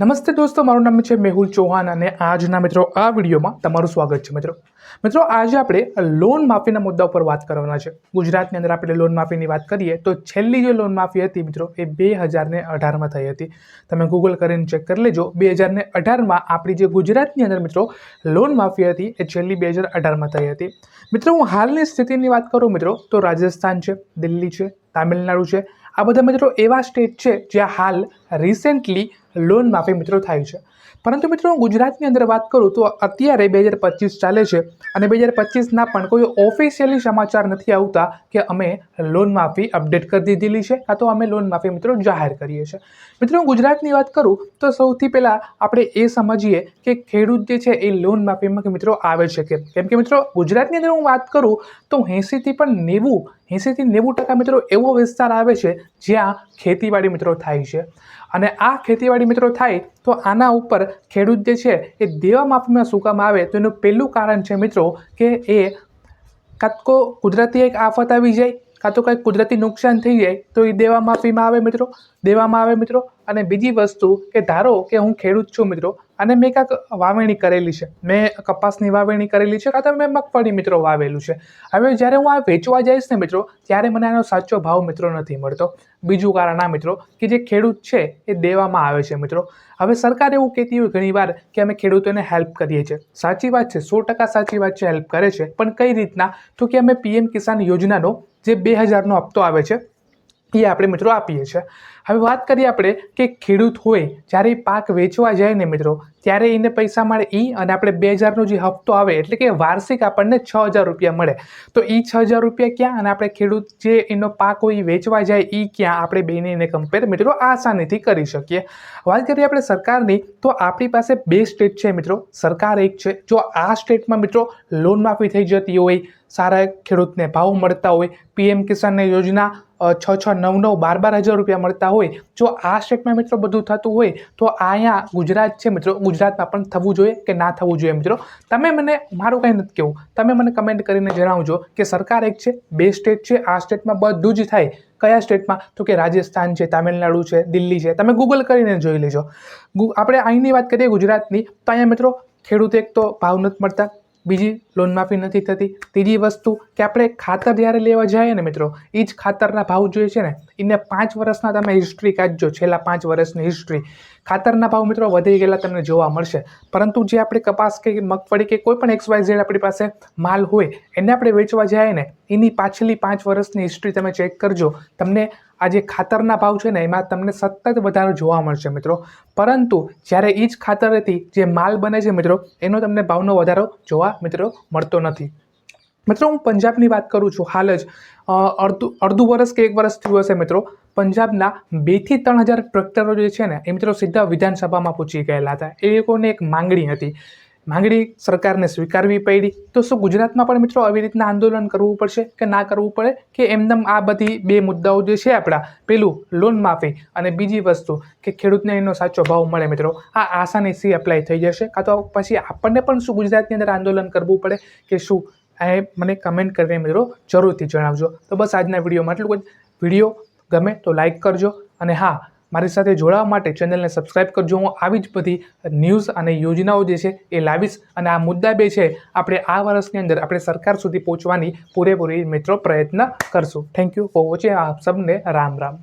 નમસ્તે દોસ્તો, મારું નામ છે મેહુલ ચૌહાણ અને આજના મિત્રો આ વિડીયોમાં તમારું સ્વાગત છે મિત્રો. મિત્રો, આજે આપણે લોન માફીના મુદ્દા ઉપર વાત કરવાના છે. ગુજરાતની અંદર આપણે લોન માફીની વાત કરીએ તો છેલ્લી જે લોન માફી હતી મિત્રો, એ બે હજારને અઢારમાં થઈ હતી. તમે ગૂગલ કરીને ચેક કરી લેજો. બે હજારને અઢારમાં આપણી જે ગુજરાતની અંદર મિત્રો, લોન માફી હતી, એ છેલ્લી બે હજાર અઢારમાં થઈ હતી. મિત્રો, હું હાલની સ્થિતિની વાત કરું મિત્રો, તો રાજસ્થાન છે, દિલ્હી છે, તામિલનાડુ છે આ બધા મિત્રો એવા સ્ટેટ છે જ્યાં હાલ રિસેન્ટલી લોન માફી મિત્રો થાય છે. પરંતુ મિત્રો હું ગુજરાતની અંદર વાત કરું તો અત્યારે બે હજાર પચીસ ચાલે છે અને બે હજાર પચીસના પણ કોઈ ઓફિશિયલી સમાચાર નથી આવતા કે અમે લોન માફી અપડેટ કરી દીધેલી છે કાં તો અમે લોન માફી મિત્રો જાહેર કરીએ છીએ. મિત્રો હું ગુજરાતની વાત કરું તો સૌથી પહેલાં આપણે એ સમજીએ કે ખેડૂત જે છે એ લોન માફીમાં કે મિત્રો આવે છે કે કેમ કે મિત્રો ગુજરાતની અંદર હું વાત કરું તો એંસીથી પણ નેવું એંસીથી નેવું ટકા મિત્રો એવો વિસ્તાર આવે છે જ્યાં ખેતીવાડી મિત્રો થાય છે. અને આ ખેતીવાડી મિત્રો થાય તો આના ઉપર ખેડૂત જે છે એ દેવા માફીમાં શું કામ આવે તો એનું પહેલું કારણ છે મિત્રો કે એ કાં કુદરતી એક આફત આવી જાય, કાં તો કંઈક કુદરતી નુકસાન થઈ જાય તો એ દેવા માફીમાં આવે મિત્રો, દેવામાં આવે મિત્રો. અને બીજી વસ્તુ કે ધારો કે હું ખેડૂત છું મિત્રો અને મેં કાંક વાવણી કરેલી છે. મેં કપાસની વાવણી કરેલી છે, કાં તો મેં મગફળી મિત્રો વાવેલું છે. હવે જ્યારે હું આ વેચવા જઈશ ને મિત્રો, ત્યારે મને આનો સાચો ભાવ મિત્રો નથી મળતો. બીજું કારણ આ મિત્રો, કે જે ખેડૂત છે, એ દેવામાં આવે છે મિત્રો. હવે સરકાર એવું કહેતી હોય ઘણીવાર કે અમે ખેડૂતોને હેલ્પ કરીએ છીએ. સાચી વાત છે, સો ટકા સાચી વાત છે હેલ્પ કરે છે. પણ કઈ રીતના? તો કે અમે પીએમ કિસાન યોજનાનો જે બે હજારનો હપ્તો આવે છે, એ આપણે મિત્રો આપીએ છીએ. હવે વાત કરીએ આપણે કે ખેડૂત હોય, જ્યારે એ પાક વેચવા જાય ને મિત્રો, ત્યારે એને પૈસા મળે એ અને આપણે બે હજારનો જે હપ્તો આવે, એટલે કે વાર્ષિક આપણને છ હજાર રૂપિયા મળે. તો એ છ હજાર રૂપિયા ક્યાં અને આપણે ખેડૂત જે એનો પાક હોય એ વેચવા જાય એ ક્યાં? આપણે બેને એને કમ્પેર મિત્રો આસાનીથી કરી શકીએ. વાત કરીએ આપણે સરકારની, તો આપણી પાસે બે સ્ટેટ છે મિત્રો. સરકાર એક છે. જો આ સ્ટેટમાં મિત્રો લોન માફી થઈ જતી હોય, સારા ખેડૂતને ભાવ મળતા હોય, પીએમ કિસાનની યોજના છ છ, નવ નવ, બાર બાર હજાર રૂપિયા મળતા હોય જો આ સ્ટેટમાં મિત્રો બધું થતું હોય, તો અહીંયા ગુજરાત છે મિત્રો. ગુજરાતમાં પણ થવું જોઈએ કે ના થવું જોઈએ મિત્રો? તમે મને મારું કંઈ નથી કહેવું. તમે મને કમેન્ટ કરીને જણાવજો કે સરકાર એક છે, બે સ્ટેટ છે, આ સ્ટેટમાં બધું જ થાય. કયા સ્ટેટમાં તો કે રાજસ્થાન છે, તામિલનાડુ છે, દિલ્હી છે. તમે ગૂગલ કરીને જોઈ લેજો. આપણે અહીંની વાત કરીએ ગુજરાતની, તો અહીંયા મિત્રો ખેડૂત એક તો ભાવ નથી મળતા. બીજી લોન માફી નથી થતી. ત્રીજી વસ્તુ કે આપણે ખાતર જ્યારે લેવા જઈએ ને મિત્રો એ જ ખાતરના ભાવ જોઈએ છે ને એને પાંચ વર્ષના તમે હિસ્ટ્રી કાઢજો, છેલ્લા પાંચ વર્ષની હિસ્ટ્રી ખાતરના ભાવ મિત્રો વધી ગયેલા તમને જોવા મળશે. પરંતુ જે આપણે કપાસ કે મગફળી કે કોઈ પણ એક્સવાય ઝેડ આપણી પાસે માલ હોય, એને આપણે વેચવા જઈએ ને, એની પાછલી પાંચ વર્ષની હિસ્ટ્રી તમે ચેક કરજો. તમને આ જે ખાતરના ભાવ છે ને, એમાં તમને સતત વધારો જોવા મળશે મિત્રો. પરંતુ જ્યારે એ જ ખાતરથી જે માલ બને છે મિત્રો, એનો તમને ભાવનો વધારો જોવા મિત્રો મળતો નથી. મિત્રો, હું પંજાબની વાત કરું છું, હાલ જ. અડધું અડધું વર્ષ કે એક વર્ષ થયું હશે મિત્રો, પંજાબના બેથી ત્રણ હજાર ટ્રેક્ટરો જે છે ને, એ મિત્રો સીધા વિધાનસભામાં પૂછી ગયેલા હતા. એ લોકોને એક માંગણી હતી. માંગણી સરકારને સ્વીકારવી પડી, તો શું ગુજરાતમાં પણ મિત્રો આવી રીતના આંદોલન કરવું પડશે કે ના કરવું પડે? કે એમનેમ આ બધી બે મુદ્દાઓ જે છે આપણા, પેલું લોન માફી અને બીજી વસ્તુ કે ખેડૂતને એનો સાચો ભાવ મળે મિત્રો, આ આસાનીથી એપ્લાય થઈ જશે. કાં તો પછી આપણને પણ શું ગુજરાતની અંદર આંદોલન કરવું પડે કે શું? એ મને કમેન્ટ કરીને મિત્રો જરૂરથી જણાવજો. તો બસ આજના વિડીયોમાં એટલું જ. વીડિયો ગમે તો લાઈક કરજો અને હા મારી સાથે જોડાવા માટે ચેનલને સબસ્ક્રાઈબ કરજો. હું આવી જ બધી ન્યૂઝ અને યોજનાઓ જે છે એ લાવીશ. અને આ મુદ્દા બે છે, આપણે આ વર્ષની અંદર આપણે સરકાર સુધી પહોંચવાની પૂરેપૂરી મિત્રો પ્રયત્ન કરશું. થેન્ક યુ ફોર વોચિંગ આપ સબને રામ રામ.